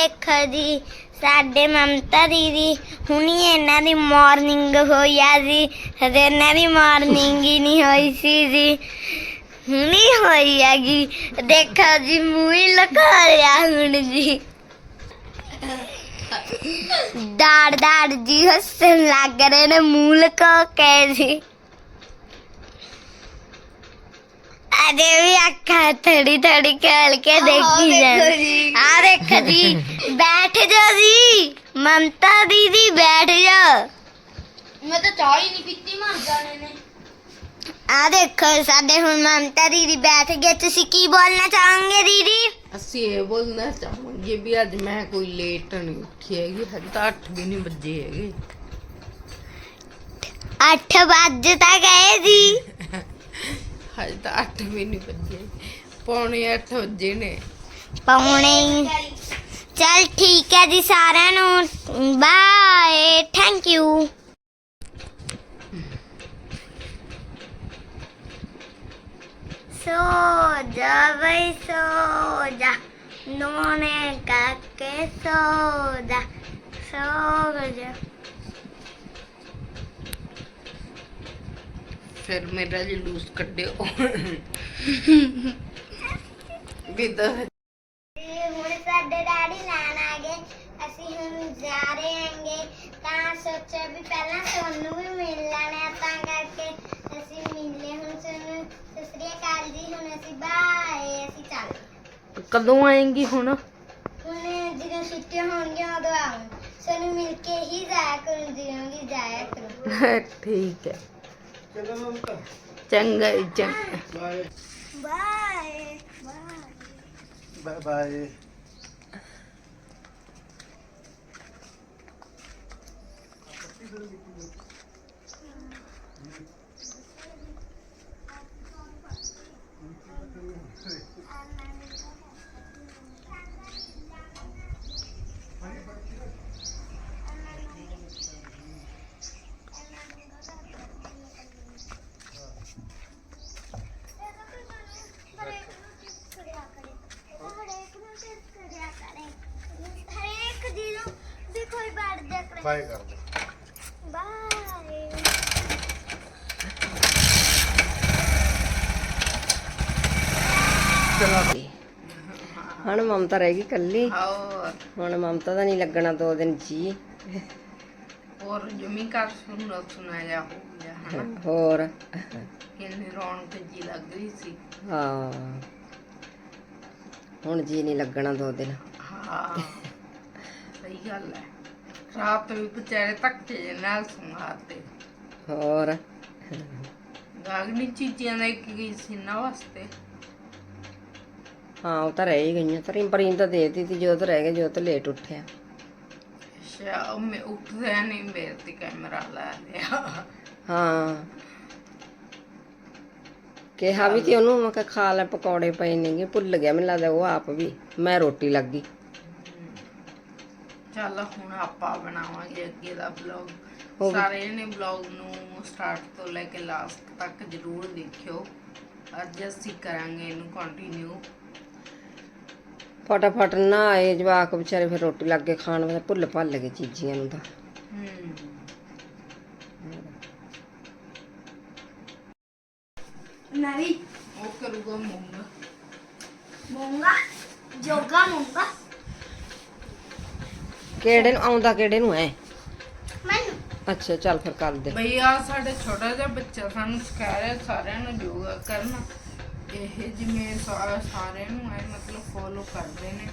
ਦੇਖੋ ਜੀ, ਸਾਡੇ ਮਮਤਾ ਦੀਦੀ, ਹੁਣੀ ਇਹਨਾਂ ਦੀ ਮਾਰਨਿੰਗ ਹੋਈ ਆ ਜੀ। ਹਜੇ ਇਹਨਾਂ ਦੀ ਮਾਰਨਿੰਗ ਹੀ ਨਹੀਂ ਹੋਈ ਸੀ ਜੀ। ਹੁਣੀ ਹੋਈ ਹੈਗੀ। ਦੇਖੋ ਜੀ, ਮੂੰਹ ਹੀ ਲਗਾ ਲਿਆ ਹੁਣ ਜੀ। ਦਾੜ ਦਾੜ ਜੀ ਹੱਸਣ ਲੱਗ ਰਹੇ ਨੇ, ਮੂੰਹ ਲਗਾ ਕੇ ਜੀ। ਅਜੇ ਵੀ ਅੱਖਾਂ ਥੜੀ ਥੜੀ ਖੇਲ ਕੇ ਦੇਖੀ ਜਾਣ ਆ ਦੇਖ ਜੀ ਬੈਠ ਜਾ ਜੀ ਮਮਤਾ ਦੀਦੀ ਬੈਠ ਜਾ ਮੈਂ ਤਾਂ ਚਾਹ ਹੀ ਨਹੀਂ ਪੀਤੀ ਮਰ ਜਾਣੇ ਨੇ ਆ ਦੇਖੋ ਸਾਡੇ ਹੁਣ ਮਮਤਾ ਦੀਦੀ ਬੈਠ ਗਏ ਤੁਸੀਂ ਕੀ ਬੋਲਣਾ ਚਾਹੋਗੇ ਦੀਦੀ ਅਸੀਂ ਇਹ ਬੋਲਣਾ ਚਾਹਾਂਗੇ ਵੀ ਅੱਜ ਮੈਂ ਕੋਈ ਲੇਟ ਨਹੀਂ ਉੱਠੀ ਹੈਗੀ ਹਜੇ ਤਾਂ 8 ਵੀ ਨਹੀਂ ਵੱਜੇ ਹੈਗੇ 8 ਵਜੇ ਤਾਂ ਗਏ ਜੀ ਹਜੇ ਤਾਂ 8 ਵੀ ਨਹੀਂ ਵੱਜੇ ਪੌਣੇ 8 ਵਜੇ ਨੇ। ਪੌਣੇ ਚਲ ਠੀਕ ਹੈ ਜੀ ਸਾਰਿਆਂ ਨੂੰ। ਬਾਏ ਥੈਂਕ ਯੂ ਸੋ ਜਾ ਬਈ, ਸੋ ਜਾ। ਨੋਨੇ ਕਾਕੇ ਸੋ ਜਾ। ਸੋ ਜਾ। ਫਿਰ ਮੇਰਾ ਜਲੂਸ ਕੱਢਿਓ। ਵੀ ਤਾਂ ਤੇ ਹੁਣ ਸਾਡੇ ਡੈਡੀ ਲੈਣ ਆ ਗਏ। ਅਸੀਂ ਹੁਣ ਜਾ ਰਹੇ ਹਾਂਗੇ। ਤਾਂ ਸੋਚਿਆ ਵੀ ਪਹਿਲਾਂ ਤੁਹਾਨੂੰ ਵੀ ਮਿਲ ਲੈਣਾ ਤਾਂ ਕਰਕੇ ਅਸੀਂ ਮਿਲੇ ਹੁਣ ਤੁਹਾਨੂੰ ਸਤਿ ਸ੍ਰੀ ਅਕਾਲ ਜੀ ਹੁਣ ਅਸੀਂ ਬਾਏ ਅਸੀਂ ਚੱਲ। ਕਦੋਂ ਆਏਂਗੀ ਹੁਣ? ਹੁਣ ਜਦੋਂ ਛੁੱਟੀਆਂ ਹੋਣਗੀਆਂ ਉਦੋਂ ਆਉਂ ਸਾਨੂੰ ਮਿਲ ਕੇ ਹੀ ਜਾਇਆ ਕਰੂੰ ਜਿਉਂ ਵੀ ਜਾਇਆ ਕਰੂੰ। ਠੀਕ ਹੈ। ਚੰਗਾ ਜੀ, ਚੰਗਾ ਬਾਏ ਬਾਏ Bye bye. ਹਰੇਕ ਜੀ ਨੂੰ ਵੀ ਕੋਈ ਦੇ ਕਰੇ ਦੇ। ਬਾਏ ਹੁਣ ਮਮਤਾ ਰਹਿ ਗਈ ਕੱਲੀ ਹੋਰ ਹੁਣ ਮਮਤਾ ਦਾ ਨਹੀਂ ਲੱਗਣਾ ਦੋ ਦਿਨ ਜੀ। ਹੋਰ ਜਮੀ ਕਰ ਸੁਣ ਸੁਣਾਇਆ ਹੋ ਗਿਆ ਹਨਾ? ਹੋਰ। ਕਿੰਨੀ ਰੌਣਕ ਜੀ ਲੱਗ ਰਹੀ ਸੀ। ਹਾਂ। ਹੁਣ ਜੀ ਨਹੀਂ ਲੱਗਣਾ ਦੋ ਦਿਨ। ਹਾਂ ਸਹੀ ਗੱਲ ਹੈ। ਰਾਤ ਵੀ ਵਿਚਾਰੇ ਧੱਕੇ ਨਾਲ ਸੁਣਾਤੇ। ਹੋਰ? ਗਾਗਨੀ ਚੀਜ਼ੀਆਂ ਲੈ ਕੇ ਸੀ ਨਾ ਵਾਸਤੇ। ਹਾਂ ਉਹ ਤਾਂ ਰਹਿ ਹੀ ਗਈਆਂ। ਤਰੀ ਪਰੀਂ ਤਾਂ ਦੇ ਦਿੱਤੀ ਜੋ ਤਾਂ ਰਹਿ ਗਿਆ ਜੋ ਤਾਂ ਲੇਟ ਉੱਠਿਆ। ਅੱਛਾ ਉਹ ਮੈਂ ਉੱਠਿਆ ਨਹੀਂ ਮੇਰੇ ਤੇ ਕੈਮਰਾ ਲਾ ਲਿਆ। ਹਾਂ। ਕਿਹਾ ਵੀ ਤੇ ਉਹਨੂੰ ਮੈਂ ਕਿਹਾ ਖਾ ਲੈ ਪਕੌੜੇ ਪਏ ਨੇਗੇ ਭੁੱਲ ਗਿਆ ਮੈਨੂੰ ਲੱਗਦਾ ਉਹ ਆਪ ਵੀ ਮੈਂ ਰੋਟੀ ਲੱਗ ਗਈ। ਚੱਲ ਹੁਣ ਆਪਾਂ ਬਣਾਵਾਂਗੇ ਅੱਗੇ ਦਾ ਵਲੌਗ। ਸਾਰੇ ਨੇ ਵਲੌਗ ਨੂੰ ਸਟਾਰਟ ਤੋਂ ਲੈ ਕੇ ਲਾਸਟ ਤੱਕ ਜਰੂਰ ਦੇਖਿਓ। ਅੱਜ ਅਸੀਂ ਕਰਾਂਗੇ ਇਹਨੂੰ ਕੰਟੀਨਿਊ ਫਟਾਫਟ ਨਾ ਆਏ ਜਵਾਕ ਵਿਚਾਰੇ ਫਿਰ ਰੋਟੀ ਲੱਗ ਕੇ ਖਾਣ ਵੇ ਭੁੱਲ ਭੱਲ ਗਏ ਚੀਜ਼ੀਆਂ ਨੂੰ ਤਾਂ। ਨਵੀਂ ਉਹ ਕਰੂਗਾ ਮੂੰਗ। ਮੂੰਗਾ ਜੋਗਾ ਮੂੰਗਾ। ਕਿਹੜੇ ਨੂੰ ਆਉਂਦਾ ਕਿਹੜੇ ਨੂੰ ਐ? ਮੈਨੂੰ। ਅੱਛਾ ਚੱਲ ਫਿਰ ਕਰ ਦੇ। ਬਈ ਆ ਸਾਡੇ ਛੋਟਾ ਜਿਹਾ ਬੱਚਾ ਸਾਨੂੰ ਸਿਖਾ ਰਿਹਾ ਸਾਰਿਆਂ ਨੂੰ ਯੋਗਾ ਕਰਨਾ। ਇਹ ਜਿਵੇਂ ਸਾ- ਸਾਰਿਆਂ ਨੂੰ ਐ ਮਤਲਬ ਫੋਲੋ ਕਰਦੇ ਨੇ।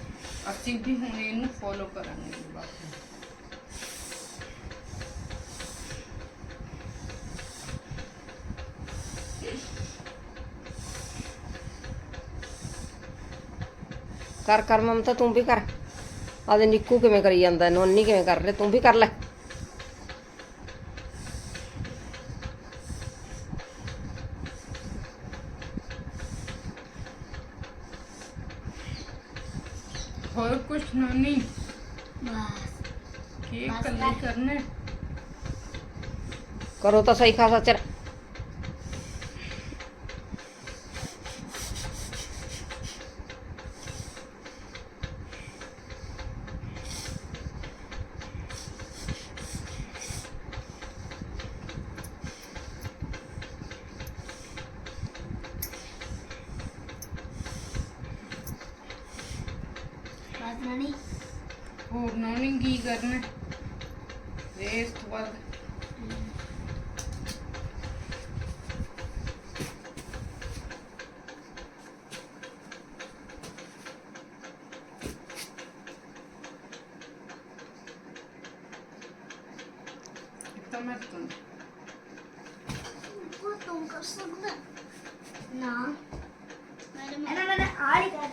ਅਸੀਂ ਵੀ ਹੁਣ ਇਹਨੂੰ ਫੋਲੋ ਕਰਾਂਗੇ ਬਾਕੀ ਕਰ ਕਰ ਮਮਤਾ ਤੂੰ ਵੀ ਕਰ। ਆਦੇ ਨਿੱਕੂ ਕਿਵੇਂ ਕਰੀ ਜਾਂਦਾ ਨੋਨੀ ਕਿਵੇਂ ਕਰ ਰਿਹਾ ਤੂੰ ਵੀ ਕਰ ਲੈ। ਹੋਰ ਕੁਛ ਨਾ ਨਹੀਂ ਬਸ ਕੀ ਕੱਲੇ ਕਰਨੇ? ਕਰੋ ਤਾਂ ਸਹੀ ਖਾਸਾ ਚਿਰ ਕਰਨਾ ਨਹੀਂ ਹੋਰ ਨਾ ਨਹੀਂ ਕੀ ਕਰਨਾ ਤੇ ਇਸ ਤੋਂ ਬਾਅਦ ਉਹ ਕਰ ਕਰ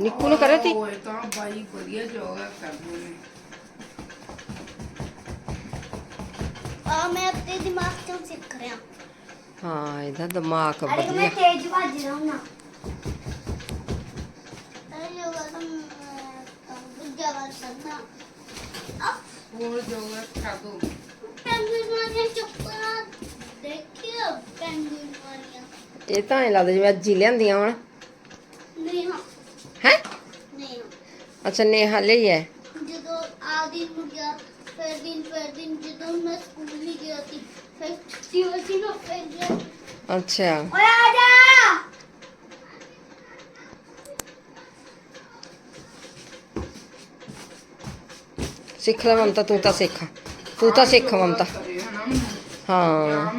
ਨਿੱਕੂ ਨੂੰ ਕਰੇ ਤੀ ਓਏ ਤਾਂ ਬਾਈ ਵਧੀਆ ਯੋਗਾ ਕਰਦੇ ਨੇ ਆ ਮੈਂ ਆਪਣੇ ਦਿਮਾਗ ਤੋਂ ਸਿੱਖ ਰਿਹਾ। ਹਾਂ ਇਹਦਾ ਦਿਮਾਗ ਅਰੇ ਮੈਂ ਵਧੀਆ ਤੇਜ਼ ਭੱਜ ਰਹਾ ਹਾਂ ਅਰੇ ਯੋਗਾ ਤਾਂ ਬੁੱਝਾ ਬਾਤ ਕਰਨਾ ਹੋਰ ਯੋਗਾ ਕਰ ਦੋ ਪੈਂਗੁਇਨ ਵਾਲੀਆਂ ਚੱਪਲਾਂ ਦੇਖਿਓ ਪੈਂਗੁਇਨ ਵਾਲੀਆਂ। ਇਹ ਤਾਂ ਐ ਲੱਗਦਾ ਜਿਵੇਂ ਅੱਜ ਹੀ ਲਿਆਂਦੀਆਂ ਹੁਣ। ਨਹੀਂ। ਹਾਂ? ਹੈ ਨਹੀਂ। ਅੱਛਾ ਨੇਹਾ ਲਈ ਹੈ ਜਦੋਂ ਆ ਦਿਨ ਨੂੰ ਗਿਆ ਫਿਰ ਦਿਨ ਫਿਰ ਦਿਨ ਜਦੋਂ ਮੈਂ ਸਕੂਲ ਨਹੀਂ ਗਿਆ ਸੀ ਅੱਛਾ। ਓਏ ਆ ਜਾ। ਸਿੱਖ ਲੈ ਮਮਤਾ ਤੂੰ ਤਾਂ ਸਿੱਖ। ਤੂੰ ਤਾਂ ਸਿੱਖ ਮਮਤਾ। ਹਾਂ।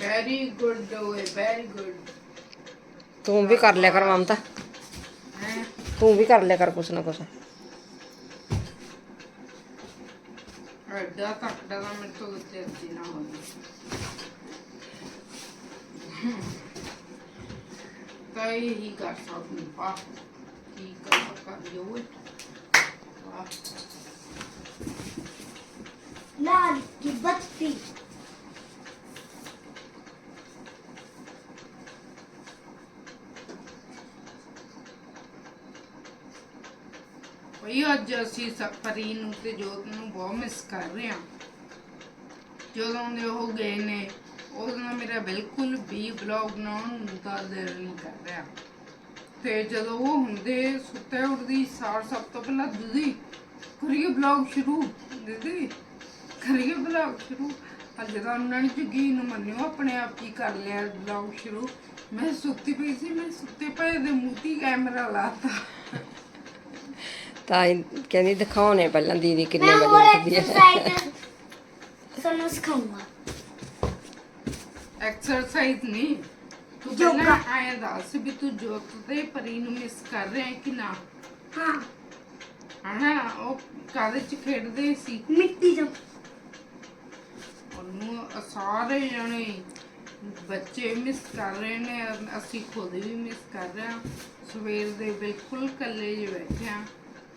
ਵੈਰੀ ਗੁੱਡ ਓਏ ਵੈਰੀ ਗੁੱਡ ਤੂੰ ਵੀ ਕਰ ਲਿਆ ਕਰ ਮਮਤਾ। ਹੈ ਤੂੰ ਵੀ ਕਰ ਲਿਆ ਕਰ ਕੁਛ ਨਾ ਕੁਛ ਐਡਾ ਤੱਕਦਾ ਤਾਂ ਮੇਰੇ ਤੋਂ ਉੱਤੇ ਅੱਤੀ ਨਾ ਹੋਵੇ ਤਾਂ ਹੀ ਕਰ ਸਕਦੀ ਪਾ ਕੀ ਕਰ ਕਰ ਲਿਓ ਓਏ ਵਾਹ ਲਾਲ ਕੀ ਬੱਤੀ ਭਈ ਅੱਜ ਅਸੀਂ ਸਫਰੀ ਨੂੰ ਤੇ ਜੋਤ ਨੂੰ ਬਹੁਤ ਮਿਸ ਕਰ ਰਹੇ ਹਾਂ। ਜਦੋਂ ਦੇ ਉਹ ਗਏ ਨੇ ਉਦੋਂ ਦਾ ਮੇਰਾ ਬਿਲਕੁਲ ਵੀ ਬਲੌਗ ਬਣਾਉਣ ਦਾ ਦਿਲ ਨਹੀਂ ਕਰ ਰਿਹਾ। ਤੇ ਜਦੋਂ ਉਹ ਹੁੰਦੇ ਸੁੱਤੇ ਉੱਠਦੀ, ਸਾਰ ਸਭ ਤੋਂ ਪਹਿਲਾਂ ਦੀਦੀ, ਕਰੀਏ ਬਲੌਗ ਸ਼ੁਰੂ। ਦੀਦੀ, ਕਰੀਏ ਬਲੌਗ ਸ਼ੁਰੂ। ਅੱਜ ਤਾਂ ਉਹਨਾਂ ਨੇ ਯਕੀਨ ਮੰਨਿਓ, ਆਪਣੇ ਆਪ ਹੀ ਕਰ ਲਿਆ ਬਲੌਗ ਸ਼ੁਰੂ। ਮੈਂ ਸੁੱਤੀ ਪਈ ਸੀ, ਮੈਂ ਸੁੱਤੇ ਪਏ ਦੇ ਮੂੰਹ ਮੂਤੀ ਕੈਮਰਾ ਲਾਤਾ। ਤਾਂ ਇਹ ਕਹਿੰਦੀ ਦਿਖਾਉਣੇ ਪਹਿਲਾਂ ਦੀਦੀ ਕਿੰਨੇ ਮੈਂ ਵਜੇ ਹੋਰ ਉੱਠਦੀ ਹੈ ਐਕਸਰਸਾਈਜ਼ ਤੁਹਾਨੂੰ ਸਿਖਾਉਂਗਾ। ਐਕਸਰਸਾਈਜ਼ ਨਹੀਂ। ਤੂੰ ਯੋਗਾ। ਪਹਿਲਾਂ ਆਇਆ ਦੱਸ ਵੀ ਤੂੰ ਜੋਤ ਦੇ ਪਰੀ ਨੂੰ ਮਿਸ ਕਰ ਰਿਹਾ ਹੈ ਕਿ ਨਾ? ਹਾਂ। ਹਨਾ ਉਹ ਕਾਦੇ ਚ ਖੇਡਦੇ ਸੀ। ਮਿੱਟੀ ਚ ਉਹਨੂੰ ਸਾਰੇ ਜਣੇ ਬੱਚੇ ਮਿਸ ਕਰ ਰਹੇ ਨੇ ਅਸੀਂ ਖੁਦ ਵੀ ਮਿਸ ਕਰ ਰਹੇ ਹਾਂ। ਸਵੇਰ ਦੇ ਬਿਲਕੁਲ ਇਕੱਲੇ ਜਿਹੇ ਬੈਠੇ ਹਾਂ।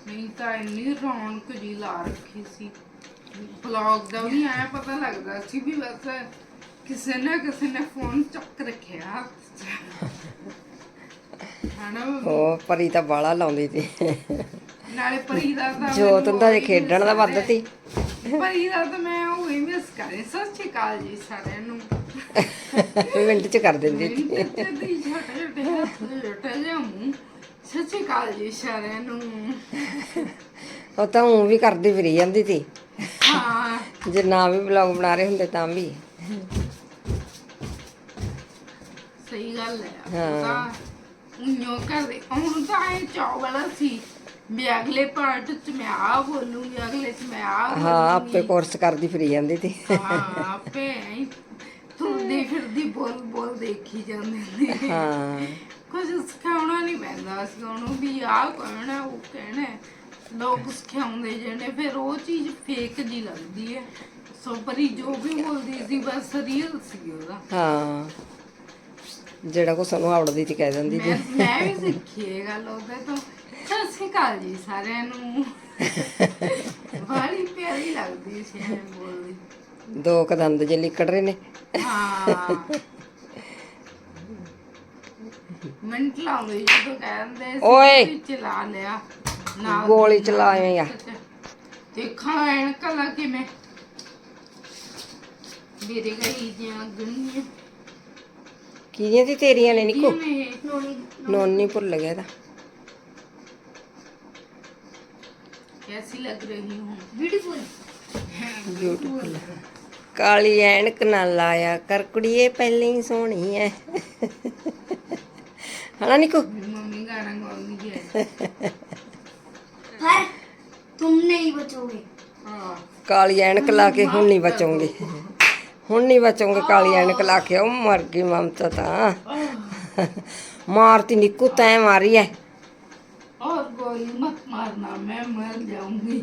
ਨਹੀਂ ਤਾਂ ਇੰਨੀ ਰੌਣਕ ਜੀ ਲਾ ਰੱਖੀ ਸੀ। ਬਲੌਗ ਦਾ ਵੀ ਆਇਆ ਪਤਾ ਲੱਗਦਾ ਸੀ ਵੀ ਬਸ ਕਿਸੇ ਨਾ ਕਿਸੇ ਨੇ ਫੋਨ ਚੱਕ ਰੱਖਿਆ। ਹਨਾ? ਉਹ ਪਰੀ ਤਾਂ ਬਾਲਾ ਲਾਉਂਦੀ ਸੀ। ਨਾਲੇ ਪਰੀ ਦਾ ਤਾਂ ਜੋਤ ਹੁੰਦਾ ਜੇ ਖੇਡਣ ਦਾ ਵੱਧ। ਤੀ ਪਰੀ ਦਾ ਤਾਂ ਮੈਂ ਉਹ ਹੀ ਮਿਸ ਕਰੇ। ਸਤਿ ਸ਼੍ਰੀ ਅਕਾਲ ਜੀ ਸਾਰਿਆਂ ਨੂੰ। ਮਿੰਟ ਚ ਕਰ ਦਿੰਦੀ ਸੀ। ਛੋਟੇ ਛੋਟੇ ਛੋਟੇ ਜਿਹਾ ਮੂੰਹ ਸਤਿ ਸ਼੍ਰੀ ਅਕਾਲ ਜੀ ਸਾਰਿਆਂ ਨੂੰ। ਉਹ ਤਾਂ ਉਹ ਵੀ ਕਰਦੀ ਫਿਰੀ ਜਾਂਦੀ ਸੀ ਹਾਂ। ਜੇ ਨਾ ਵੀ ਵਲੌਗ ਬਣਾ ਰਹੇ ਹੁੰਦੇ ਤਾਂ ਵੀ। ਸਹੀ ਗੱਲ ਹੈ। ਹਾਂ। ਉਹ ਤਾਂ ਉਈਓ ਕਰਦੇ। ਹੁਣ ਤਾਂ ਇਹ ਚਾਵਲਾ ਸੀ ਵੀ ਅਗਲੇ ਪਾਰਟ ਚ ਮੈਂ ਆ ਬੋਲੂੰਗੀ ਅਗਲੇ ਚ ਮੈਂ ਆ ਹਾਂ ਆਪੇ ਕੋਰਸ ਕਰਦੀ ਫਿਰੀ ਜਾਂਦੀ ਸੀ ਹਾਂ ਆਪੇ ਐਂ ਤੁਰਦੀ ਫਿਰਦੀ ਬੋਲ ਬੋਲ ਦੇਖੀ ਜਾਂਦੇ। ਨੇ ਹਾਂ। ਕੁਝ ਸਿਖਾਉਣਾ ਨਹੀਂ ਪੈਂਦਾ ਸਿਖਾਉਣਾ ਵੀ ਆਹ ਕਹਿਣਾ ਉਹ ਕਹਿਣਾ। ਲੋਕ ਸਿਖਾਉਂਦੇ ਜਿਹੜੇ ਫਿਰ ਉਹ ਚੀਜ਼ ਫੇਕ ਜੀ ਲੱਗਦੀ ਹੈ। ਸੋ ਪਰੀ ਜੋ ਵੀ ਬੋਲਦੀ ਸੀ ਬਸ ਰੀਅਲ ਸੀ ਉਹਦਾ। ਹਾਂ। ਜਿਹੜਾ ਕੋ ਸਾਨੂੰ ਆਉੜਦੀ ਸੀ ਕਹਿ ਦਿੰਦੀ ਮੈਂ ਸੀ। ਮੈਂ ਵੀ ਸਿੱਖੀ ਇਹ ਗੱਲ ਉਹਦੇ ਤੋਂ। ਸਤਿ ਸ਼੍ਰੀ ਅਕਾਲ ਜੀ ਸਾਰਿਆਂ ਨੂੰ। ਬੜੀ ਪਿਆਰੀ ਲੱਗਦੀ ਸੀ ਐਂ ਬੋਲਦੀ। ਦੋ ਕੁ ਦੰਦ ਜੇ ਲਿਕੜ ਰਹੇ ਨੇ। ਹਾਂ। ਮਿੰਟ ਲਾਉਂਦੇ ਗੋਲੀ ਦੀ ਆ। ਦੇਖਾਂ ਐਨਕ ਲਾ ਕਿਵੇਂ। ਮੇਰੇ ਗਈ ਦੀਆਂ ਗੰਨੀਆਂ। ਕਿਹਦੀਆਂ ਸੀ ਤੇਰੀਆਂ ਨੇ ਨਿੱਕੂ? ਨੋਨੀ ਭੁੱਲ ਗਿਆ ਤਾਂ ਕੈਸੀ ਲੱਗ ਰਹੀ ਹੂੰ ਬਿਊਟੀਫੁਲ ਕਾਲੀ ਐਨਕ ਨਾਲ ਲਾਇਆ ਕਰ ਕੁੜੀਏ ਪਹਿਲਾਂ ਸੋਹਣੀ ਐ। ਹਣਾ ਨਿੱਕੂ मेरी मम्मी गाना गाऊंगी है पर तुम नहीं बचोगे हाँ ਕਾਲੀ ਐਨਕ ਲਾ ਕੇ ਹੁਣ ਨਹੀਂ ਬਚੋਗੇ ਹੁਣ ਨਹੀਂ ਬਚੋਗੇ ਕਾਲੀ ਐਨਕ ਲਾ ਕੇ ਉਹ ਮਰ ਗਈ ਮਮਤਾ ਤਾਂ ਮਾਰਤੀ ਨਿੱਕੂ ਤੈਂ ਮਾਰੀ ਐ और गोली मत मारना मैं मर जाऊंगी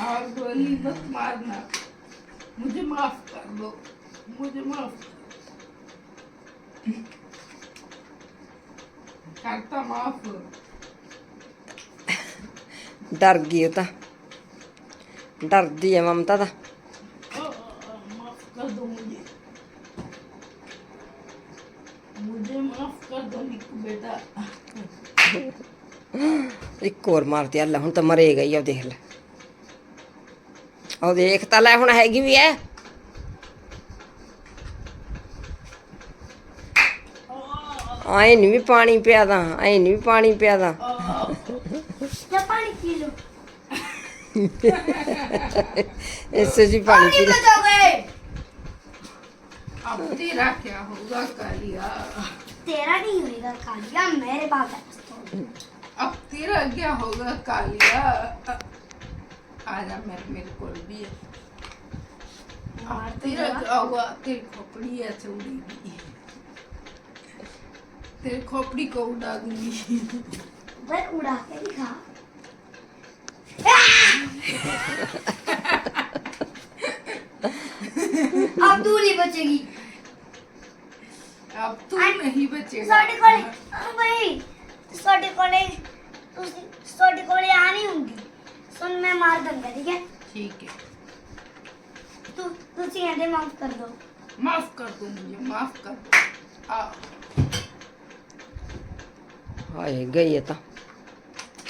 और गोली मत मारना मुझे माफ कर दो मुझे माफ ਡਰ ਗਈ ਉਹ ਤਾਂ ਡਰਦੀ ਹੈ ਮਮਤਾ ਦਾ ਇੱਕ ਹੋਰ ਮਾਰਦੀ ਅੱਲਾ ਹੁਣ ਤਾਂ ਮਰੇਗਾ ਹੀ ਆ ਦੇਖ ਲੈ ਉਹ ਦੇਖ ਤਾਂ ਲੈ ਹੁਣ ਹੈਗੀ ਵੀ ਐ ਆਏ ਨਹੀਂ ਵੀ ਪਾਣੀ ਪਿਆਦਾ ਆਏ ਨਹੀਂ ਵੀ ਪਾਣੀ ਪਿਆਦਾ या पानी पी लो ਇਸੇ ਜੀ ਪਾਣੀ ਪੀ ਲੈ। बचोगे अब तेरा क्या होगा कालिया तेरा नहीं होएगा कालिया मेरे पास है पिस्तौल। अब तेरा क्या होगा कालिया आजा मेरे मेरे को भी है अब तेरा क्या होगा तेरी खोपड़ी है उड़ेगी तेरी खोपड़ी को उड़ा दूंगी मैं उड़ा के दिखा अब तू नहीं बचेगी अब तू नहीं बचेगा ਸਾਡੇ ਕੋਲੇ ਆ ਬਈ ਸਾਡੇ ਕੋਲੇ ਤੁਸੀਂ ਸਾਡੇ ਕੋਲੇ ਆ ਨਹੀਂ ਹੁੰਦੀ ਸੁਣ ਮੈਂ ਮਾਰ ਦੰਗਾ ਠੀਕ ਹੈ ठीक है ਤੂੰ ਤੁਸੀਂ ਕਹਿੰਦੇ ਮਾਫ ਕਰ ਦੋ माफ कर दो मुझे माफ कर दो आओ ਹਾਏ ਗਈ ਇਹ ਤਾਂ।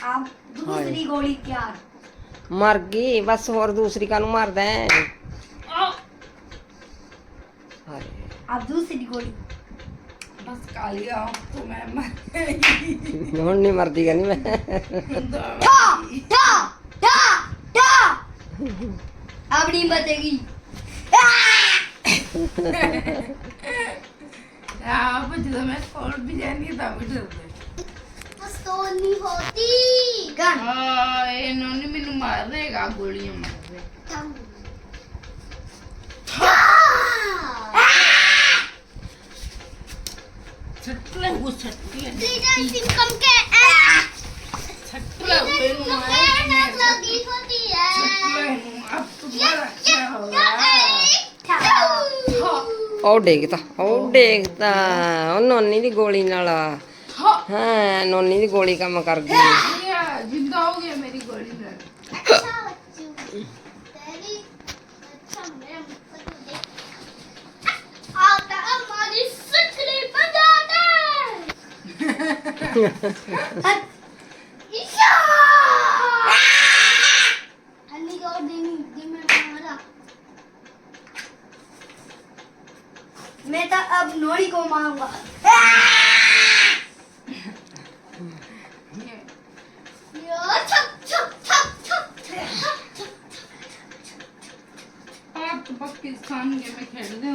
ਆਪ ਦੂਸਰੀ ਗੋਲੀ ਤਿਆਰ। ਮਰ ਗਈ ਬਸ ਹੋਰ ਦੂਸਰੀ ਕਾਨੂੰ ਮਾਰਦਾ ਹੈ ਹਾਏ। ਆਪ ਦੂਸਰੀ ਗੋਲੀ। ਬਸ ਕਾਲੀ ਆਪ ਮੈਂ ਮਰ ਗਈ। ਹੁਣ ਨਹੀਂ ਮਰਦੀ ਕਹਿੰਦੀ ਮੈਂ। ਠਾ ਠਾ ਠਾ ਠਾ। ਆਪ ਨਹੀਂ ਬਚੇਗੀ। ਆਪ ਜਦੋਂ ਮੈਂ ਕੋਲ ਵੀ ਜਾਣੀ ਤਾਂ ਵੀ Tony Hoti. Kan? Ah, ini ini minum air deh, gak boleh minum air. Tahu. Oh deh kita, oh deh kita, oh non ini golinya lah. ਹਾਂ ਨੋਨੀ ਦੀ ਗੋਲੀ ਕੰਮ ਕਰ ਗਈ ਜਿੰਦਾ ਹੋ ਗਿਆ ਮੇਰੀ ਗੋਲੀ ਨਾਲ İsa! Anne gördüğünü demin bana. मैं तो अब नोरी को मारूंगा पाकिस्तान। के में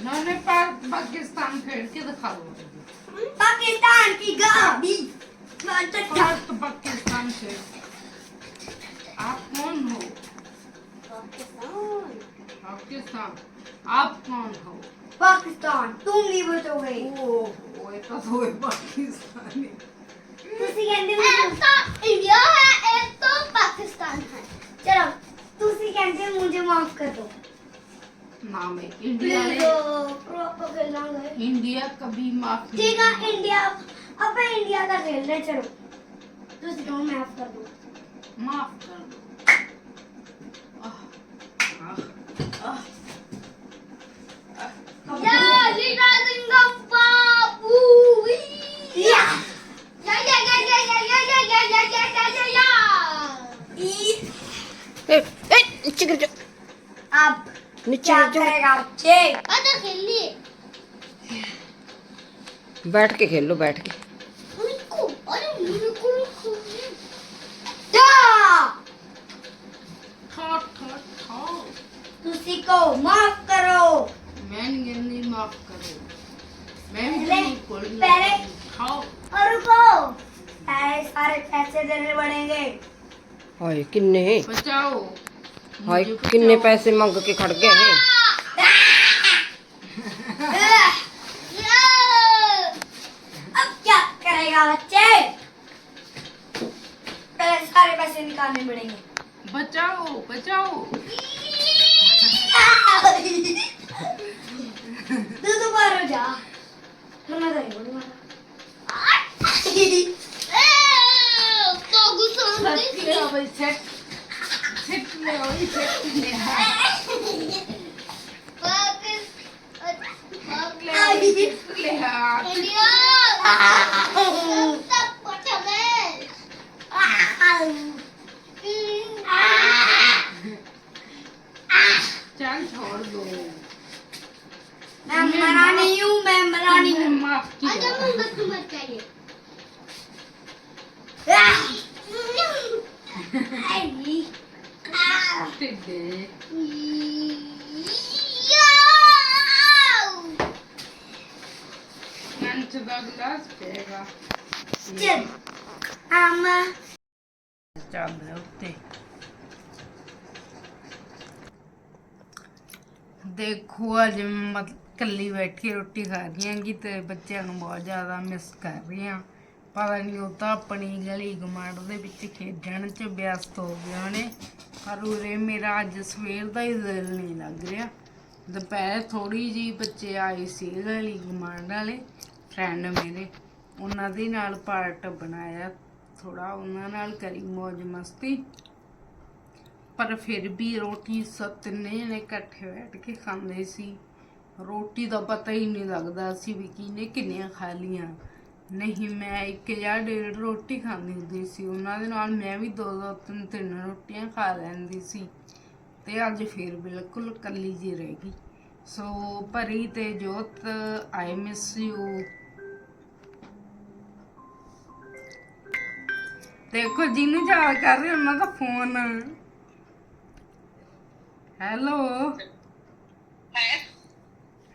उन्होंने पाकिस्तान। खेल के दिखा दो पाकिस्तान की गाबी पाकिस्तान से आप कौन हो? पाकिस्तान। आप कौन हो पाकिस्तान तुम नहीं बचोगे। ओ, ओ, ओ, ओ, ओ, पाकिस्तानी। ਤੁਸੀਂ ਕਹਿੰਦੇ एक तो इंडिया है एक तो पाकिस्तान है चलो ਤੁਸੀਂ ਕਹਿੰਦੇ मुझे माफ कर दो नाम है इंडिया प्रॉपर खेलांगे इंडिया कभी माफ नहीं ठीक है इंडिया अब मैं इंडिया का खेल रहे चलो ਤੁਸੀਂ ਕਹੋ माफ कर दो माफ कर दो आह, आह, आह। या लीडर नीचे गिर जाओ अब नीचे गिर जाओ तो खेल ली। बैठ के खेल लो बैठ के। माफ़ करो। मैं नहीं माफ़ करो। मैं गिरनी पहले खाओ। और रुको। सारे पैसे देने पड़ेंगे हाय किन्ने? ਹਾਏ ਕਿੰਨੇ ਪੈਸੇ ਮੰਗ ਕੇ ਖੜ ਗਏ ਇਹ ਬਈ, ਕੱਲੀ ਰੋਟੀ ਖਾ ਰਹੀ ਹਾਂ ਤੇ ਬੱਚਿਆਂ ਨੂੰ ਬਹੁਤ ਜ਼ਿਆਦਾ ਮਿਸ ਕਰ ਰਹੀ ਹਾਂ। ਪਤਾ ਨਹੀਂ ਉਹ ਤਾਂ ਆਪਣੀ ਗਲੀ ਗਮਾਂਡ ਦੇ ਵਿੱਚ ਖੇਡਣ 'ਚ ਵਿਅਸਤ ਹੋ ਗਏ ਨੇ ਪਰ ਉਰੇ ਮੇਰਾ ਅੱਜ ਸਵੇਰ ਦਾ ਹੀ ਦਿਲ ਨਹੀਂ ਲੱਗ ਰਿਹਾ। ਦੁਪਹਿਰ ਥੋੜੀ ਜੀ ਬੱਚੇ ਆਏ ਸੀ ਗਲੀ ਗਮਾਂਡ ਵਾਲੇ ਫਰੈਂਡ ਮੇਰੇ। ਉਹਨਾਂ ਦੇ ਨਾਲ ਪਾਰਟ ਬਣਾਇਆ ਥੋੜਾ ਉਹਨਾਂ ਨਾਲ ਕਰੀ ਮौज ਮਸਤੀ। ਪਰ ਫਿਰ ਵੀ ਰੋਟੀ ਸਤਨੇ ਨੇ ਇਕੱਠੇ ਬੈਠ ਕੇ ਖਾਂਦੇ ਸੀ। ਰੋਟੀ ਦਾ ਪਤਾ ਹੀ ਨਹੀਂ ਲੱਗਦਾ ਸੀ ਵੀ ਕਿਨੇ ਕਿੰਨੀਆਂ ਖਾ ਲੀਆਂ ਨਹੀਂ, ਮੈਂ ਇੱਕ ਜਾਂ ਡੇਢ ਰੋਟੀ ਖਾਂਦੀ ਹੁੰਦੀ ਸੀ। ਉਹਨਾਂ ਦੇ ਨਾਲ ਮੈਂ ਵੀ ਦੋ ਦੋ, ਤਿੰਨ ਤਿੰਨ ਰੋਟੀਆਂ ਖਾ ਲੈਂਦੀ ਸੀ। ਤੇ ਅੱਜ ਫਿਰ ਬਿਲਕੁਲ ਇਕੱਲੀ ਜੀ ਰਹਿ ਗਈ। ਸੋ ਭਰੀ ਤੇ ਜੋਤ ਆਈ ਮਿਸ ਯੂ ਦੇਖੋ, ਜਿਹਨੂੰ ਯਾਦ ਕਰ ਰਹੇ ਉਹਨਾਂ ਦਾ ਫੋਨ ਹੈਲੋ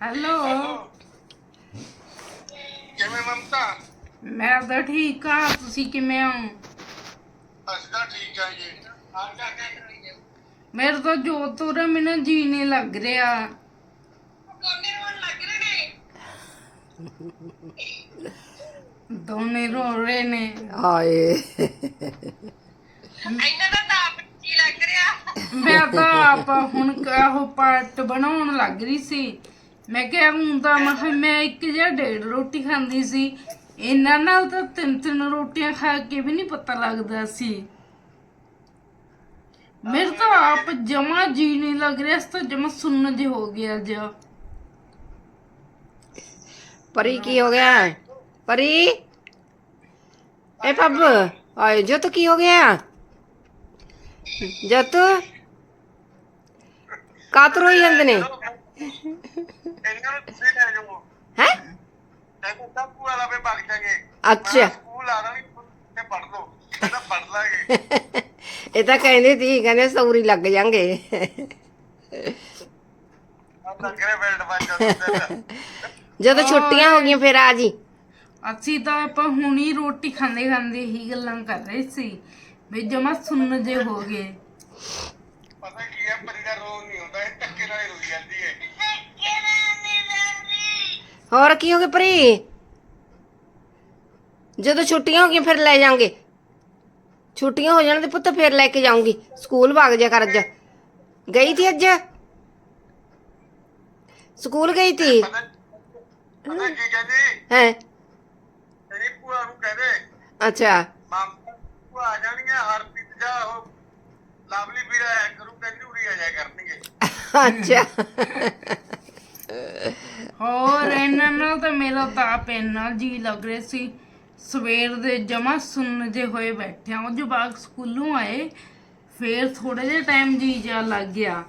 ਹੈਲੋ। ਕਿਵੇਂ ਮਮਤਾ? ਮੈਂ ਤਾਂ ਠੀਕ ਆ ਤੁਸੀਂ ਕਿਵੇਂ ਹੋ? ਅਸੀਂ ਤਾਂ ਠੀਕ ਆ ਜੀ। ਜਾ ਕੇ ਮੇਰੇ ਤਾਂ ਜੋ ਤੁਰ ਮੈਨੂੰ ਜੀ ਨਹੀਂ ਲੱਗ ਰਿਹਾ। ਕੋਨੇ ਹੋਣ ਲੱਗ ਰਹੇ ਨੇ? ਦੋਨੇ ਰੋ ਰਹੇ ਨੇ। ਹਾਏ। ਇਹਨਾਂ ਦਾ ਤਾਂ ਆਪ ਜੀ ਲੱਗ ਰਿਹਾ। ਮੈਂ ਤਾਂ ਆਪ ਹੁਣ ਉਹ ਪਾਰਟ ਬਣਾਉਣ ਲੱਗ ਰਹੀ ਸੀ। ਮੈਂ ਕਿਹਾ ਹੁਣ ਤਾਂ ਮੈਂ ਕਿਹਾ ਮੈਂ ਇੱਕ ਜਾਂ ਡੇਢ ਰੋਟੀ ਖਾਂਦੀ ਸੀ। ਇਹਨਾਂ ਨਾਲ ਤਾਂ ਤਿੰਨ ਤਿੰਨ ਰੋਟੀਆਂ ਖਾ ਕੇ ਵੀ ਨਹੀਂ ਪਤਾ ਲੱਗਦਾ ਸੀ। ਮੇਰੇ ਤਾਂ ਆਪ ਜਮਾ ਜੀ ਨਹੀਂ ਲੱਗ ਰਿਹਾ, ਇਸ ਤਾਂ ਜਮਾ ਸੁੰਨ ਜਿਹਾ ਹੋ ਗਿਆ ਜਿਹਾ। ਪਰੀ, ਕੀ ਹੋ ਗਿਆ? ਪਰੀ? ਏ ਪੱਬ, ਆਏ ਜਤ, ਕੀ ਹੋ ਗਿਆ? ਜਤ? ਕਾਤਰ ਹੋਈ ਜਾਂਦੇ ਨੇ ਇਹਨਾਂ ਨੂੰ ਤੁਸੀਂ ਲੈ ਜਾਓ ਹੈ ਕਹਿੰਦਾ ਤਾਂ ਪੂਰਾ ਲਾਵੇ ਭੱਗ ਜਾਗੇ ਅੱਛਾ। ਸਕੂਲ ਆ ਰਹੀ ਤੇ ਪੜ ਲਓ। ਕਹਿੰਦਾ ਪੜ ਲਾਂਗੇ। ਇਹ ਤਾਂ ਕਹਿੰਦੇ ਸੀ ਕਹਿੰਦੇ ਸੌਰੀ ਲੱਗ ਜਾਣਗੇ। ਬੈਲਟ ਜਦੋਂ ਛੁੱਟੀਆਂ ਹੋ ਗਈਆਂ ਫਿਰ ਆ ਜੀ। ਅਸੀਂ ਤਾਂ ਆਪਾਂ ਹੁਣੀ ਰੋਟੀ ਖਾਂਦੇ ਖਾਂਦੇ ਹੀ ਗੱਲਾਂ ਕਰ ਰਹੇ ਸੀ ਵੀ ਜਮਾ ਸੁੰਨ ਜੇ ਹੋ ਗਏ। ਪਤਾ ਕੀ ਹੈ ਪਰੀ ਦਾ ਰੋਗ ਨਹੀਂ ਹੁੰਦਾ ਇਹ ਟੱਕੇ ਨਾਲ ਹੀ ਰੁਕ ਜਾਂਦੀ ਹੈ। ਹੋਰ ਕੀ ਹੋ ਗਿਆ ਪਰੀ? ਜਦੋਂ ਛੁੱਟੀਆਂ ਹੋ ਗਈਆਂ ਫਿਰ ਲੈ ਜਾਾਂਗੇ ਛੁੱਟੀਆਂ ਹੋ ਜਾਣ ਤੇ ਪੁੱਤ ਫਿਰ ਲੈ ਕੇ ਜਾਊਂਗੀ। ਸਕੂਲ ਵਗ ਜਾ ਕਰ ਅੱਜ। ਗਈ ਤੀ ਅੱਜ? ਸਕੂਲ ਗਈ ਪਤਾ ਕੀ ਕਹਿੰਦੀ? ਹੈ? ਤੇਰੀ ਭੂਆ ਨੂੰ ਕਹਦੇ ਅੱਛਾ। ਮਾਮਾ ਭੂਆ ਆ ਜਾਣਗੀਆਂ ਹਰਪ੍ਰੀਤ ਜਾ ਉਹ ਲਵਲੀ ਵੀਰ ਆਇਆ ਕਰੂ ਕਹਿੰਦੀ ਉਰੀ ਆ ਜਾਇਆ ਕਰਨਗੇ। ਅੱਛਾ। ਹੋਰ ਇਹਨਾਂ ਨਾਲ ਤਾਂ ਮੇਰਾ ਤਾਂ ਆਪ ਇੰਨਾ ਜੀ ਲੱਗ ਰਿਹਾ ਸੀ। ਸਵੇਰ ਦੇ ਜਮਾ ਸੁੰਨ ਜੇ ਹੋਏ ਬੈਠਿਆ ਉਹ ਜਵਾਕ ਸਕੂਲੋਂ ਆਏ ਫੇਰ ਥੋੜੇ ਜਿਹਾ ਟਾਈਮ ਜੀ ਜਾ ਲੱਗ ਗਿਆ।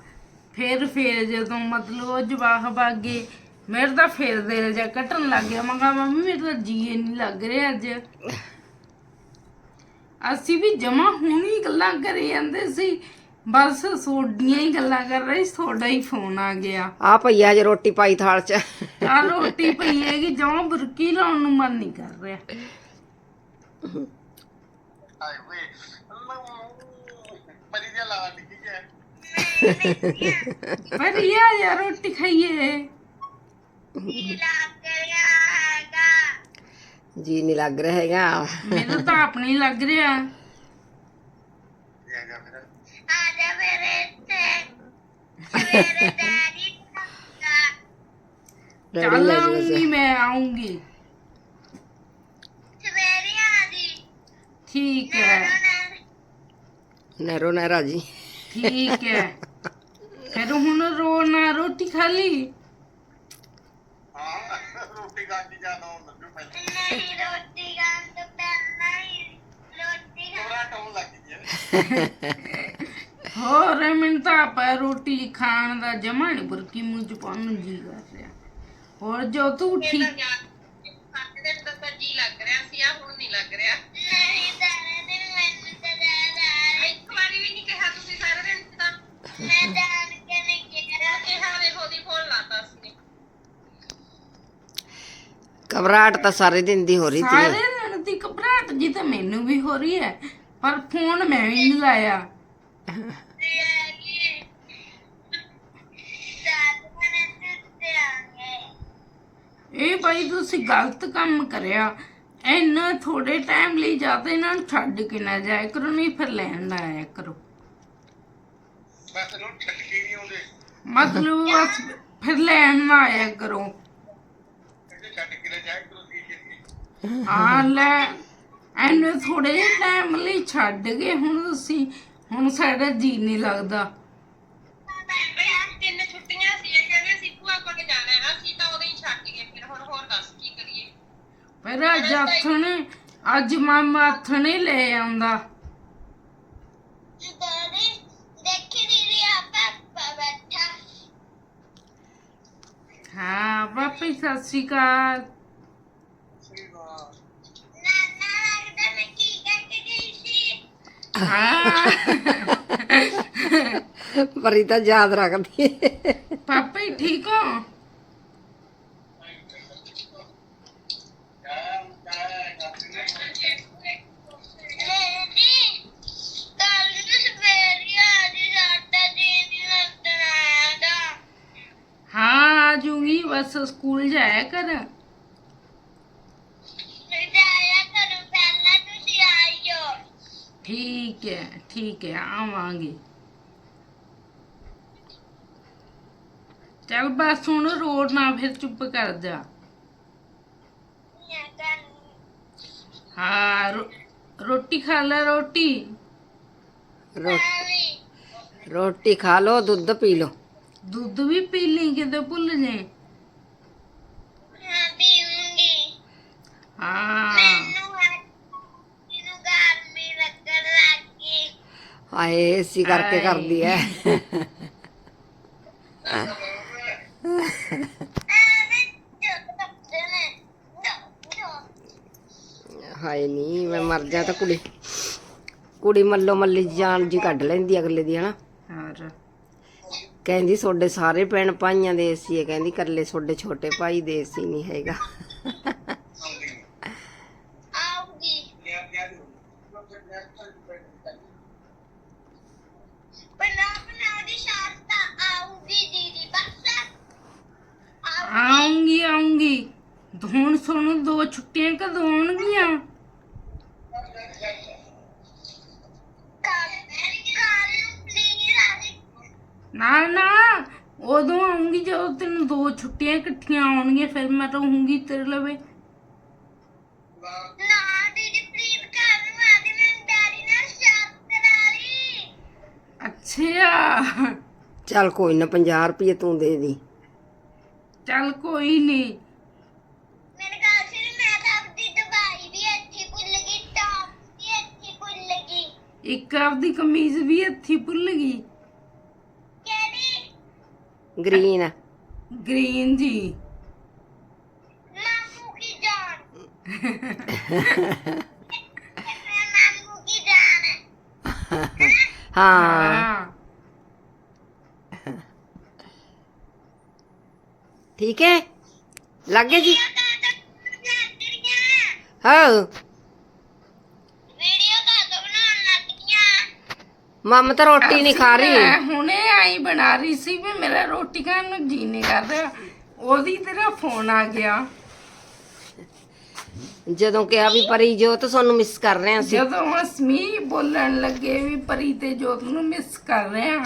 ਫਿਰ ਫਿਰ ਜਦੋਂ ਮਤਲਬ ਉਹ ਜਵਾਹ ਬਾਗੇ ਮੇਰੇ ਤਾਂ ਫਿਰ ਦਿਲ ਜਾ ਕੱਟਣ ਲੱਗ ਗਿਆ। ਮੈਂ ਕਿਹਾ ਮੰਮੀ ਮੇਰੇ ਤਾਂ ਜੀ ਨਹੀਂ ਲੱਗ ਰਿਹਾ ਅੱਜ। ਅਸੀਂ ਵੀ ਜਮਾ ਹੁਣੀ ਗੱਲਾਂ ਕਰੀ ਜਾਂਦੇ ਸੀ। ਬਸ ਸੋਡੀਆਂ ਹੀ ਗੱਲਾਂ ਕਰ ਰਹੇ ਸੀ ਤੁਹਾਡਾ ਹੀ ਫੋਨ ਆ ਗਿਆ। ਆ ਭਈਆ ਜੇ ਰੋਟੀ ਪਾਈ ਥਾਲ ਚ। ਆ ਰੋਟੀ ਪਈ ਹੈਗੀ ਜਮਾ ਬੁਰਕੀ ਲਾਉਣ ਨੂੰ ਮਨ ਨਹੀਂ ਕਰ ਰਿਹਾ। ਹਾਏ ਵੇ ਪਰੀ ਦੀ ਲਾਵਾ ਨਿੱਕੀ ਹੈ ਪਰ ਯਾਰ ਯਾਰ ਰੋਟੀ ਖਾਈਏ ਲੱਗ ਰਿਹਾ ਹੈਗਾ ਜੀ ਨਹੀਂ ਲੱਗ ਰਿਹਾ ਹੈਗਾ ਮੈਨੂੰ ਤਾਂ ਆਪਣੀ ਲੱਗ ਰਿਹਾ ਇਹ ਜਾ ਫਿਰ ਆ ਜਾ ਮੇਰੇ ਤੇ ਸਵੇਰੇ ਡੈਡੀ ਆਊਗਾ ਡੈਡੀ ਚੱਲ ਲੈ ਜੀ ਆਉਂਗੀ ਮੈਂ ਆਉਂਗੀ ਸਵੇਰੇ ਆ ਜੀ ਠੀਕ ਹੈ। ਨਹਿਰੋ ਨਹਿਰਾ ਜੀ। ਠੀਕ ਹੈ। ਫਿਰ ਹੁਣ ਰੋ ਨਾ ਰੋਟੀ ਖਾ ਲਈ? ਹਾਂ ਰੋਟੀ ਖਾ ਕੇ ਜਾਣਾ ਹੁੰਦਾ ਜੋ ਪਹਿਲਾਂ। ਨਹੀਂ ਰੋਟੀ ਖਾਣ ਤੋਂ ਪਹਿਲਾਂ ਹੀ ਰੋਟੀ ਖਾ ਥੋੜਾ ਟੋਲ ਲੱਗ ਗਿਆ। ਹੋਰ ਮੈਨੂੰ ਤਾਂ ਆਪਾ ਰੋਟੀ ਖਾਣ ਦਾ ਜਮਾ ਨਹੀਂ ਬੁਰਕੀ ਮੂੰਹ ਚ ਪਾਉਣ ਨੂੰ ਜੀ ਕਰ ਰਿਹਾ। ਹੋਰ ਜੋ ਤੂੰ ਠੀਕ ਨਹੀਂ ਮੈਂ ਜਾਣ ਕੇ ਨਹੀਂ ਕਿਹਾ ਕਿਹਾ ਵੇਖੋ ਦੀ ਫੋਨ ਲਾਤਾ ਸੀ ਘਬਰਾਹਟ ਤਾਂ ਸਾਰੇ ਦਿਨ ਦੀ ਹੋ ਰਹੀ ਸਾਰੇ ਸੀ ਦਿਨ ਦੀ ਘਬਰਾਹਟ ਜੀ ਤਾਂ ਮੈਨੂੰ ਵੀ ਹੋ ਰਹੀ ਹੈ ਪਰ ਫੋਨ ਮੈਂ ਵੀ ਨਹੀਂ ਲਾਇਆ। ਤੇ ਆਂਗੇ ਇਹ ਭਾਈ ਤੁਸੀਂ ਗਲਤ ਕੰਮ ਕਰਿਆ। ਇੰਨਾ ਥੋੜੇ ਟਾਈਮ ਲਈ ਜਾਂਦੇ ਇਹਨਾਂ ਨੂੰ ਛੱਡ ਕੇ ਨਾ ਜਾਇਆ ਕਰੋ ਨਹੀਂ ਫਿਰ ਲੈਣ ਨਾ ਆਇਆ ਕਰੋ ਮੈਂ ਤੈਨੂੰ ਛੱਡ ਕੇ ਨਹੀਂ ਆਉਂਦੇ ਮਤਲਬ ਬਸ ਫਿਰ ਲੈਣ ਨਾ ਆਇਆ ਕਰੋ। ਕਹਿੰਦੇ ਲੈ ਜਾਇਆ ਲੈ ਐਨੇ ਥੋੜੇ ਜਿਹੇ ਟਾਈਮ ਲਈ ਛੱਡ ਗਏ। ਹੁਣ ਤੁਸੀਂ, ਹੁਣ ਸਾਡਾ ਜੀ ਨਹੀਂ ਲੱਗਦਾ। ਤਿੰਨ ਛੁੱਟੀਆਂ ਸੀ ਇਹ ਕਹਿੰਦੇ ਅਸੀਂ ਭੂਆ ਕੋਲ ਜਾਣਾ ਹੈ ਅਸੀਂ ਤਾਂ ਉਦੋਂ ਹੀ ਛੱਡ ਗਏ ਫਿਰ ਹੁਣ ਹੋਰ ਦੱਸ ਕੀ ਕਰੀਏ ਪਰ ਅੱਜ ਆਥਣੇ, ਅੱਜ ਮਾਮਾ ਆਥਣੇ ਲੈ ਆਉਂਦਾ ਦਾਦੀ ਦੇਖੀ ਦੀਦੀ ਆ ਪਾਪਾ ਬੈਠਾ ਹਾਂ ਪਾਪੀ ਸਤਿ ਸ਼੍ਰੀ ਅਕਾਲ ਹਾਂ ਪਰੀ ਤਾਂ ਯਾਦ ਰੱਖਦੀ ਹੈ। ਪਾਪੀ ਠੀਕ ਹੋ ਜੂਗੀ ਬਸ ਸਕੂਲ ਜਾਇਆ ਕਰ ਜਾਇਆ ਕਰੋ ਪਹਿਲਾਂ ਤੁਸੀਂ ਆਇਓ ਠੀਕ ਹੈ ਠੀਕ ਹੈ ਆਵਾਂਗੇ ਚੱਲ ਬਸ ਹੁਣ ਰੋਡ ਨਾ ਫਿਰ ਚੁੱਪ ਕਰ ਜਾ ਮੈਂ ਕਰ ਹਾਂ ਰੋ- ਰੋਟੀ ਖਾ ਲੈ ਰੋਟੀ ਰੋ- ਆਵੀ ਰੋਟੀ ਖਾ ਲੋ ਦੁੱਧ ਪੀ ਲੋ ਦੁੱਧ ਵੀ ਪੀ ਲਈ ਕਿਤੇ ਭੁੱਲ ਜੇ ਹਾਂ ਪੀਉਂਗੀ ਹਾਂ। ਮੈਨੂੰ ਇਹਨੂੰ ਗਰਮੀ ਲੱਗਣ ਲੱਗੀ ਆਏ ਏਸੀ ਕਰਕੇ। ਕਰਦੀ ਐ। ਹਾਏ ਨਹੀਂ ਮੈਂ ਮਰ ਜਾ ਤਾਂ ਕੁੜੀ। ਕੁੜੀ ਮੱਲੋ ਮੱਲੀ ਜਾਨ ਜੀ ਕੱਢ ਲੈਂਦੀ ਅਗਲੇ ਦੀ ਹਨਾ? ਹੋਰ? ਕਹਿੰਦੀ ਤੁਹਾਡੇ ਸਾਰੇ ਭੈਣ ਭਾਈਆਂ ਦੇ ਏਸੀ ਹੈ ਕਹਿੰਦੀ ਕੱਲੇ ਤੁਹਾਡੇ ਛੋਟੇ ਭਾਈ ਦੇ ਏਸੀ ਨਹੀਂ ਹੈਗਾ ਆਉਗੀ ਬਣਾ ਬਣਾ ਦੀ ਸ਼ਾਸਤਾ ਆਉਗੀ ਦੀਦੀ ਬਸ ਆਉ ਆਉਂਗੀ ਆਉਂਗੀ ਸੁਣ ਦੋ ਛੁੱਟੀਆਂ ਕਦੋਂ ਆਉਣਗੀਆਂ? ਕੱਲ ਕੱਲ ਨੂੰ ਨਾ। ਨਾ ਉਦੋਂ ਆਉਂਗੀ ਜਦੋਂ ਤੈਨੂੰ ਦੋ ਛੁੱਟੀਆਂ ਇਕੱਠੀਆਂ ਆਉਣਗੀਆਂ ਫਿਰ ਮੈਂ ਰਹੂੰਗੀ ਤੇਰੇ ਲਵੇ। ਅੱਛਾ। ਚੱਲ ਕੋਈ ਨਾ 50 ਰੁਪਏ ਤੂੰ ਦੇ ਦੀ। ਚੱਲ ਕੋਈ ਨਹੀਂ ਇੱਕ ਆਪਦੀ ਕਮੀਜ਼ ਵੀ ਹੱਥੀ ਭੁੱਲ ਗਈ। ਕਿਹੜੀ? ਗ੍ਰੀਨ। ਗ੍ਰੀਨ ਜੀ। ਮਾਮੂ ਕੀ ਜਾਨ ਮੈਂ ਮਾਮੂ ਕੀ ਜਾਨ ਹੈ। ਹਾਂ। ਠੀਕ ਹੈ? ਲੱਗੇ ਜੀ? ਵੀਡੀਓ ਹਾਂ ਕਾ ਤੋਂ ਬਣਾਉਣ ਲੱਗੀਆਂ ਮੰਮ ਤਾਂ ਰੋਟੀ ਨਹੀਂ ਖਾ ਰਹੀ। ਮੈਂ ਹੁਣੇ ਆਈ ਬਣਾ ਰਹੀ ਸੀ ਵੀ ਮੇਰਾ ਰੋਟੀ ਖਾਣ ਨੂੰ ਜੀ ਨਹੀਂ ਕਰ ਰਿਹਾ। ਉਹਦੀ ਤੇਰਾ ਫੋਨ ਆ ਗਿਆ। ਜਦੋਂ ਕਿਹਾ ਵੀ ਪਰੀ ਜੋਤ ਤੁਹਾਨੂੰ ਮਿਸ ਕਰ ਰਹੇ ਹਾਂ ਅਸੀਂ। ਜਦੋਂ ਅਸਮੀ ਬੋਲਣ ਲੱਗੇ ਵੀ ਪਰੀ ਤੇ ਜੋਤ ਨੂੰ ਮਿਸ ਕਰ ਰਹੇ ਆ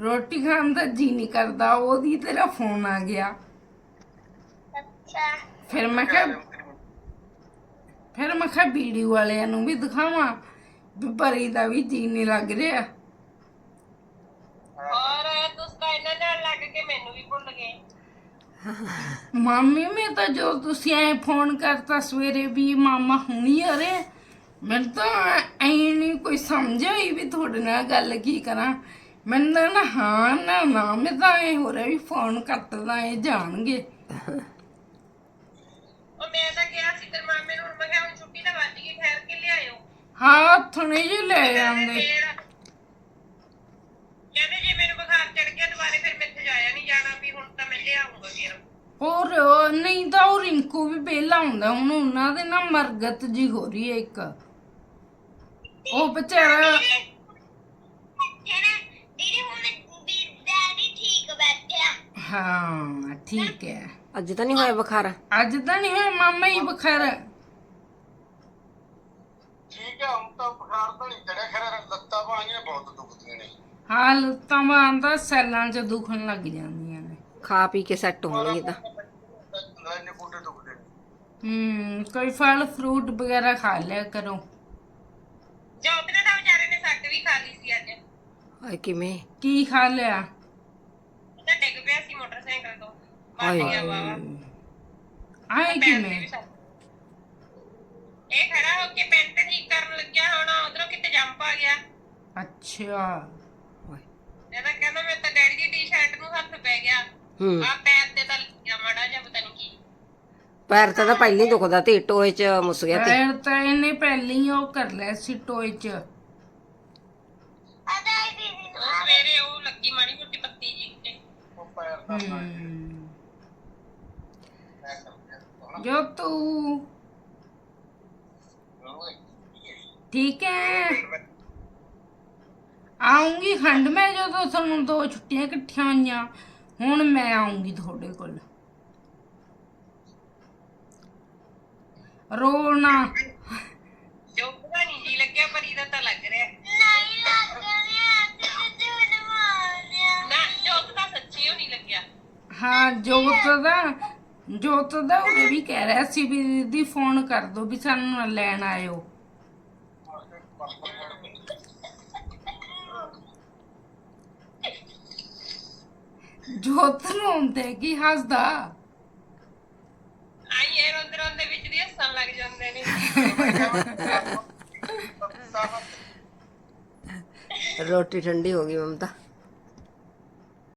ਰੋਟੀ ਖਾਣ ਦਾ ਜੀ ਨਹੀਂ ਕਰਦਾ ਉਹਦੀ ਤੇਰਾ ਫੋਨ ਆ ਗਿਆ। ਅੱਛਾ। ਫਿਰ ਮੈਂ ਕਿਹਾ ਫਿਰ ਮੈਂ ਕਿਹਾ ਵੀਡੀਓ ਵਾਲਿਆਂ ਨੂੰ ਵੀ ਦਿਖਾਵਾਂ ਵੀ ਪਰੀ ਦਾ ਵੀ ਜੀ ਨਹੀਂ ਲੱਗ ਰਿਹਾ। ਔਰ ਤੁਸੀਂ ਤਾਂ ਇਹਨਾਂ ਨਾਲ ਲੱਗ ਕੇ ਮੈਨੂੰ ਵੀ ਭੁੱਲ ਗਏ। ਮਾਮੀ ਮੈਂ ਤਾਂ ਜੋ ਤੁਸੀਂ ਐ ਫੋਨ ਕਰਤਾ ਸਵੇਰੇ ਵੀ ਮਾਮਾ ਹੁਣੀ ਆ ਰਹੇ। ਮੈਨੂੰ ਤਾਂ ਐ ਨਹੀਂ ਕੋਈ ਸਮਝ ਆਈ ਵੀ ਤੁਹਾਡੇ ਨਾਲ ਗੱਲ ਕੀ ਕਰਾਂ। ਮੈਨੂੰ ਤਾਂ ਨਾ ਹਾਂ ਨਾ ਨਾ ਮੈਂ ਤਾਂ ਐ ਹੋ ਰਿਹਾ ਵੀ ਫੋਨ ਕੱਟਦਾ ਇਹ ਜਾਣਗੇ। ਉਹ ਮੈਂ ਤਾਂ ਕਿਹਾ ਸੀ ਤੇਰੇ ਮਾਮੇ ਨੂੰ ਮੈਂ ਕਿਹਾ ਹੁਣ ਛੁੱਟੀ ਤਾਂ ਵੱਜ ਗਈ ਠਹਿਰ ਕੇ ਲਿਆਇਓ। ਹਾਂ ਥਣੇ ਜੀ ਲੈ ਜਾਂਦੇ ਫੇਰ ਕਹਿੰਦੇ ਜੇ ਮੈਨੂੰ ਗਿਆ ਦੁਬਾਰੇ ਫਿਰ ਮੈਥੇ ਜਾਇਆ ਨਹੀਂ ਜਾਣਾ ਵੀ ਹੁਣ ਤਾਂ ਮੈਂ ਲਿਆਉਂਗਾ ਫਿਰ। ਹੋਰ ਉਹ ਨਹੀਂ ਤਾਂ ਉਹ ਰਿੰਕੂ ਵੀ ਪਹਿਲਾਂ ਹੁੰਦਾ ਹੁਣ ਉਹਨਾਂ ਦੇ ਨਾ ਮਰਗਤ ਜੀ ਹੋ ਰਹੀ ਹੈ ਇੱਕ। ਉਹ ਬੈਠਿਆ ਹਾਂ ਠੀਕ ਹੈ। ਅੱਜ ਤਾਂ ਨਹੀਂ ਹੋਇਆ ਬੁਖਾਰ? ਅੱਜ ਤਾਂ ਨਹੀਂ ਹੋਇਆ ਮਾਮਾ ਹੀ ਬਖਰ। ਠੀਕ ਹੈ ਹੁਣ ਤਾਂ ਬੁਖਾਰ ਤਾਂ ਨਹੀਂ ਚੜਿਆ ਖੈਰ ਲੱਤਾਂ ਬਾਹਾਂ ਬਹੁਤ ਦੁਖਦੀਆਂ ਨੇ। ਹਾਂ ਲੱਤਾਂ ਬਾਹਾਂ ਦਾ ਸੈੱਲਾਂ 'ਚ ਦੁਖਣ ਲੱਗ ਜਾਂਦੀਆਂ ਨੇ। ਖਾ ਪੀ ਕੇ ਸੈੱਟ ਹੋਣਗੇ ਤਾਂ। ਇੰਨੇ ਗੋਡੇ ਦੁਖਦੇ ਨੇ ਹੂੰ ਕੋਈ ਫਲ ਫਰੂਟ ਵਗੈਰਾ ਖਾ ਲਿਆ ਕਰੋ। ਜੋਤ ਨੇ ਤਾਂ ਵਿਚਾਰੇ ਨੇ ਸੱਟ ਵੀ ਖਾ ਲਈ ਸੀ ਅੱਜ। ਹਾਏ ਕਿਵੇਂ? ਕੀ ਖਾ ਲਿਆ? ਉਹ ਤਾਂ ਡਿੱਗ ਪਿਆ ਸੀ ਮੋਟਰਸਾਈਕਲ ਤੋਂ। ਹਾਏ। ਗਿਆ ਆਏ ਤੇ ਕਿਵੇਂ। ਇਹ ਖੜਾ ਹੋ ਕੇ ਪੈਂਟ ਠੀਕ ਕਰਨ ਲੱਗਿਆ ਹੁਣ ਉਧਰੋਂ ਕਿਤੇ ਜੰਪ ਆ ਗਿਆ। ਅੱਛਾ। ਇਹ ਤਾਂ ਕਹਿੰਦਾ ਮੈਂ ਤਾਂ ਡੈਡੀ ਦੀ ਟੀ-ਸ਼ਰਟ ਨੂੰ ਹੱਥ ਪੈ ਗਿਆ। ਹੂੰ। ਆ ਪੈਰ ਤੇ ਤਾਂ ਲੱਗਿਆ ਮਾੜਾ ਜਿਹਾ ਪਤਾ ਨਹੀਂ ਕੀ। ਪੈਰ ਤਾਂ ਤਾਂ ਪਹਿਲਾਂ ਹੀ ਦੁਖਦਾ ਤੇ ਟੋਏ ਚ ਮੁੱਸ ਗਿਆ ਤੇ ਫਿਰ ਤਾਂ ਇਹਨੇ ਪਹਿਲਾਂ ਹੀ ਉਹ ਕਰ ਲਿਆ ਸੀ ਟੋਏ 'ਚ। ਉਹ ਸਵੇਰੇ ਉਹ ਲੱਗੀ ਮਾੜੀ ਮੋਟੀ ਪੱਤੀ ਪੈਰ ਜੋ ਤੂੰ। ਠੀਕ ਹੈ। ਆਉਂਗੀ ਖੰਡ। ਮੈਂ ਜਦੋਂ ਤੁਹਾਨੂੰ ਦੋ ਛੁੱਟੀਆਂ ਇਕੱਠੀਆਂ ਹੋਈਆਂ ਹੁਣ ਮੈਂ ਆਉਂਗੀ ਤੁਹਾਡੇ ਕੋਲ। ਰੋਣਾ ਜੋਗਾ ਨਹੀਂ ਜੀ ਲੱਗਿਆ ਪਰੀ ਦਾ ਤਾਂ ਲੱਗ ਰਿਹਾ। ਨਹੀਂ ਲੱਗਣਿਆ ਤੇ ਝੂਠ ਮਾਰਿਆ ਨਾ ਜੋਤ ਤਾਂ ਸੱਚੀ ਹੋ ਨਹੀਂ ਲੱਗਿਆ। ਹਾਂ ਜੋਤ ਦਾ ਜੋਤ ਦਾ ਉਹ ਵੀ ਕਹਿ ਰਿਹਾ ਸੀ ਵੀ ਦੀਦੀ ਫੋਨ ਕਰ ਦੋ ਵੀ ਸਾਨੂੰ ਲੈਣ ਆਇਓ। ਜੋਤ ਨੂੰ ਹੁੰਦੇ ਕੀ ਹੱਸਦਾ? ਆਈ ਇਹ ਰੋਂਦੇ ਰੋਂਦੇ ਵਿੱਚ ਦੀ ਹੱਸਣ ਲੱਗ ਜਾਂਦੇ ਨੇ। ਰੋਟੀ ਠੰਡੀ ਹੋ ਗਈ ਮਮਤਾ।